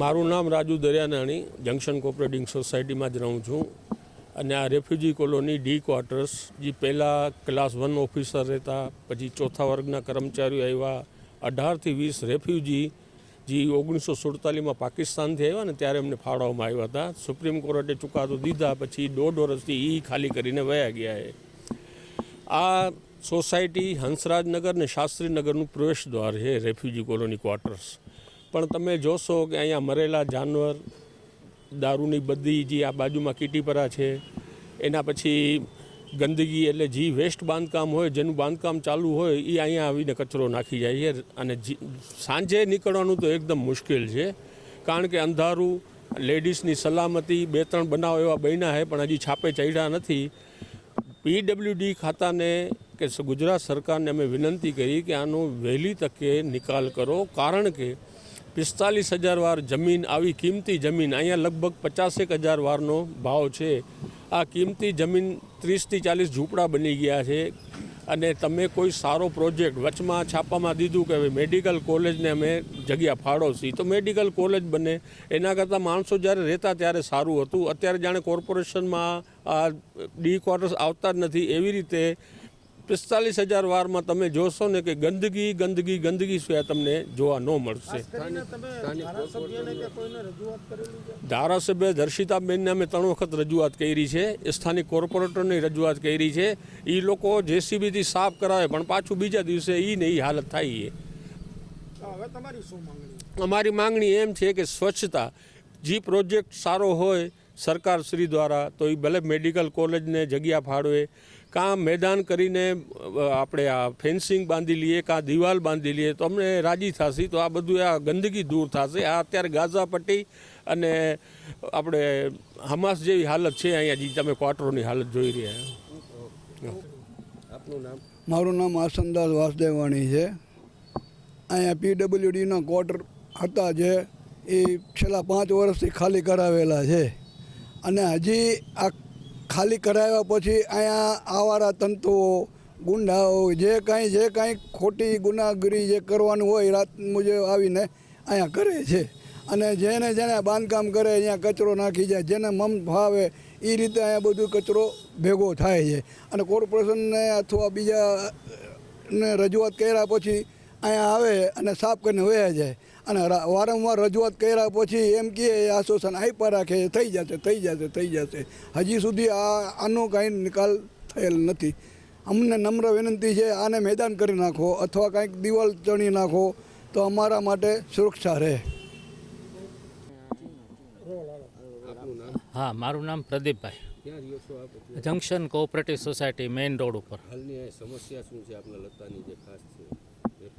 મારું નામ Raju દરિયાનાણી junction cooperating સોસાયટીમાં જ રહું છું. અને આ રેફ્યુજી કોલોની ડી ક્વાર્ટર્સ જે પહેલાં ક્લાસ વન ઓફિસર રહેતા, પછી ચોથા વર્ગના કર્મચારીઓ આવ્યા. અઢારથી વીસ રેફ્યુજી જે ઓગણીસો સુડતાલીસમાં પાકિસ્તાનથી આવ્યા ને ત્યારે એમને ફાળવવામાં આવ્યા હતા. સુપ્રીમ કોર્ટે ચુકાદો દીધા, પછી દોઢ વર્ષથી એ ખાલી કરીને વયા ગયા એ. આ સોસાયટી હંસરાજનગર ને શાસ્ત્રીનગરનું પ્રવેશ દ્વાર છે રેફ્યુજી કોલોની ક્વાર્ટર્સ પણ તમે જોશો કે અહીંયા મરેલા જાનવર, દારૂની બધી જે આ બાજુમાં કીટીપરા છે, એના પછી ગંદકી એટલે જે વેસ્ટ બાંધકામ હોય, જેનું બાંધકામ ચાલુ હોય એ અહીંયા આવીને કચરો નાખી જાય છે. અને સાંજે નીકળવાનું તો એકદમ મુશ્કેલ છે. કારણ કે અંધારું, લેડીઝની સલામતી, બે ત્રણ બનાવ એવા બન્યા છે, પણ હજી છાપે ચડ્યા નથી. પીડબ્લ્યુડી ખાતાને કે ગુજરાત સરકારને અમે વિનંતી કરી કે આનો વહેલી તકે નિકાલ કરો. કારણ કે પિસ્તાલીસ હજાર વાર જમીન, આવી કિંમતી જમીન, અહીંયા લગભગ પચાસેક હજાર વારનો ભાવ છે. આ કિંમતી જમીન ત્રીસથી ચાલીસ ઝૂંપડા બની ગયા છે અને તમે કોઈ સારો પ્રોજેક્ટ વચમાં છાપામાં દીધું કે મેડિકલ કોલેજને અમે જગ્યા ફાળોશી તો મેડિકલ કોલેજ બને. એના કરતાં માણસો જ્યારે રહેતા ત્યારે સારું હતું. અત્યારે જાણે કોર્પોરેશનમાં આ ડી ક્વાર્ટર્સ આવતા જ નથી. એવી રીતે પિસ્તાલીસ હજાર વારમાં તમે જોશો ને કે ગંદકી ગંદકી ગંદકી સિવાય તમને જોવા ન મળશે. ધારાસભ્ય દર્શિતાબેનને અમે ત્રણ વખત રજૂઆત કરી છે. સ્થાનિક કોર્પોરેટરની રજૂઆત કરી છે. એ લોકો જેસીબીથી સાફ કરાવે પણ પાછું બીજા દિવસે એ ને એ હાલત થાય છે. તમારી અમારી માંગણી એમ છે કે સ્વચ્છતા જે પ્રોજેક્ટ સારો હોય સરકાર શ્રી દ્વારા તો એ ભલે મેડિકલ કોલેજને જગ્યા ફાળવે કાં મેદાન કરીને આપણે આ ફેન્સિંગ બાંધી લઈએ કાં દિવાલ બાંધી લઈએ તો અમને રાજી થશે. તો આ બધું આ ગંદકી દૂર થશે. આ અત્યારે ગાઝા પટ્ટી અને આપણે હમાસ જેવી હાલત છે અહીંયા જે. તમે ક્વાર્ટરોની હાલત જોઈ રહ્યા આપનું નામ? મારું નામ આસનદાસ વાસદેવાણી છે. અહીંયા પીડબ્લ્યુડીના ક્વાર્ટર હતા જે એ છેલ્લા પાંચ વર્ષથી ખાલી કરાવેલા છે. અને હજી આ ખાલી કરાવ્યા પછી અહીંયા આવારા તંતુઓ, ગુંડાઓ, જે કાંઈ જે કાંઈ ખોટી ગુનાગરી જે કરવાનું હોય રાત મુજબ આવીને અહીંયા કરે છે. અને જેને જેને બાંધકામ કરે અહીંયા કચરો નાખી જાય, જેને મમ ભાવે એ રીતે અહીંયા બધું કચરો ભેગો થાય છે. અને કોર્પોરેશનને અથવા બીજા ને રજૂઆત કર્યા પછી અહીંયા આવે અને સાફ કરીને વયા જાય. અને વારંવાર રજૂઆત કર્યા પછી એમ કહે આશ્વાસન આપ્યા રાખે થઈ જશે થઈ જશે થઈ જશે. હજી સુધી આ આનો કાંઈ નિકાલ થયેલ નથી. અમને નમ્ર વિનંતી છે આને મેદાન કરી નાખો અથવા કાંઈક દિવાલ ચણી નાખો તો અમારા માટે સુરક્ષા રહે. હા મારું નામ Pradeepbhai. Junction cooperative society main road ઉપર. હાલની સમસ્યા શું છે આપણા લતાની જે ખાસ છે?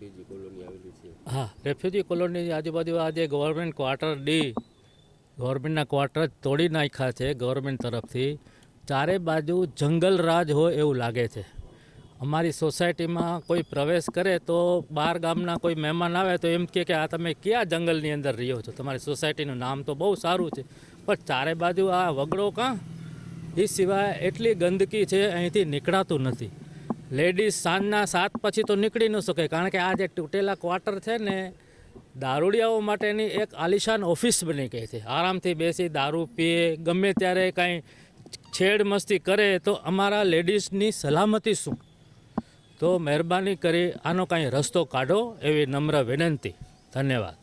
રેફ્યુજી કોલોની આવેલી છે. હા રેફ્યુજી કોલોની આજુબાજુ આજે ગવર્મેન્ટ ક્વાર્ટર ડી ગવર્મેન્ટના ક્વાર્ટર તોડી નાખ્યા છે ગવર્મેન્ટ તરફથી. ચારે બાજુ જંગલ રાજ હોય એવું લાગે છે. અમારી સોસાયટીમાં કોઈ પ્રવેશ કરે તો બાર ગામના કોઈ મહેમાન આવે તો એમ કે આ તમે કયા જંગલની અંદર રહ્યો છો? તમારી સોસાયટીનું નામ તો બહુ સારું છે. પણ ચારે બાજુ આ વગડો કાં? એ સિવાય એટલી ગંદકી છે અહીંથી નીકળાતું નથી. લેડીઝ સાંજના સાત પછી તો નીકળી ન શકે, કારણ કે આ જે તૂટેલા ક્વાર્ટર છે ને, દારૂડિયાઓ માટેની એક આલિશાન ઓફિસ બની ગઈ છે. આરામથી બેસી દારૂ પીએ, ગમે ત્યારે કાંઈ છેડ મસ્તી કરે, તો અમારા લેડીઝની સલામતી શું? તો મહેરબાની કરી આનો કાંઈ રસ્તો કાઢો એવી નમ્ર વિનંતી. ધન્યવાદ.